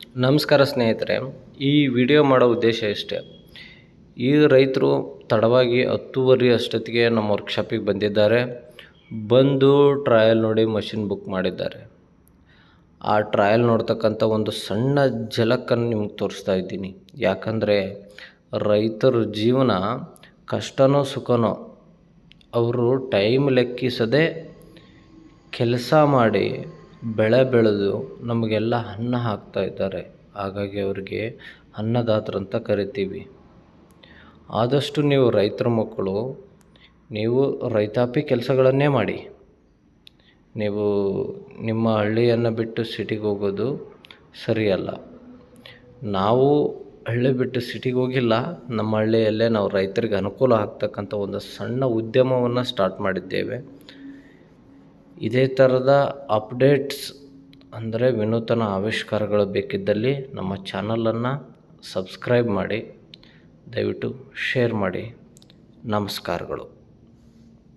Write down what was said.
ನಮಸ್ಕಾರ ಸ್ನೇಹಿತರೆ, ಈ ವಿಡಿಯೋ ಮಾಡೋ ಉದ್ದೇಶ ಇಷ್ಟೇ. ಈ ರೈತರು ತಡವಾಗಿ ಹತ್ತುವರೆ ಅಷ್ಟೊತ್ತಿಗೆ ನಮ್ಮ ವರ್ಕ್ಶಾಪಿಗೆ ಬಂದಿದ್ದಾರೆ. ಬಂದು ಟ್ರಯಲ್ ನೋಡಿ ಮಷಿನ್ ಬುಕ್ ಮಾಡಿದ್ದಾರೆ. ಆ ಟ್ರಯಲ್ ನೋಡ್ತಕ್ಕಂಥ ಒಂದು ಸಣ್ಣ ಝಲಕನ್ನು ನಿಮ್ಗೆ ತೋರಿಸ್ತಾ ಇದ್ದೀನಿ. ಯಾಕಂದರೆ ರೈತರ ಜೀವನ ಕಷ್ಟನೋ ಸುಖನೋ ಅವರು ಟೈಮ್ ಲೆಕ್ಕಿಸದೆ ಕೆಲಸ ಮಾಡಿ ಬೆಳೆ ಬೆಳೆದು ನಮಗೆಲ್ಲ ಅನ್ನ ಹಾಕ್ತಾ ಇದ್ದಾರೆ. ಹಾಗಾಗಿ ಅವರಿಗೆ ಅನ್ನದಾತರು ಅಂತ ಕರಿತೀವಿ. ಆದಷ್ಟು ನೀವು ರೈತರ ಮಕ್ಕಳು, ನೀವು ರೈತಾಪಿ ಕೆಲಸಗಳನ್ನೇ ಮಾಡಿ. ನೀವು ನಿಮ್ಮ ಹಳ್ಳಿಯನ್ನು ಬಿಟ್ಟು ಸಿಟಿಗೆ ಹೋಗೋದು ಸರಿಯಲ್ಲ. ನಾವು ಹಳ್ಳಿ ಬಿಟ್ಟು ಸಿಟಿಗೆ ಹೋಗಿಲ್ಲ, ನಮ್ಮ ಹಳ್ಳಿಯಲ್ಲೇ ನಾವು ರೈತರಿಗೆ ಅನುಕೂಲ ಆಗ್ತಕ್ಕಂಥ ಒಂದು ಸಣ್ಣ ಉದ್ಯಮವನ್ನು ಸ್ಟಾರ್ಟ್ ಮಾಡಿದ್ದೇವೆ. ಇದೇ ಥರದ ಅಪ್ಡೇಟ್ಸ್ ಅಂದರೆ ವಿನೂತನ ಆವಿಷ್ಕಾರಗಳು ಬೇಕಿದ್ದಲ್ಲಿ ನಮ್ಮ ಚಾನಲನ್ನು ಸಬ್ಸ್ಕ್ರೈಬ್ ಮಾಡಿ, ದಯವಿಟ್ಟು ಶೇರ್ ಮಾಡಿ. ನಮಸ್ಕಾರಗಳು.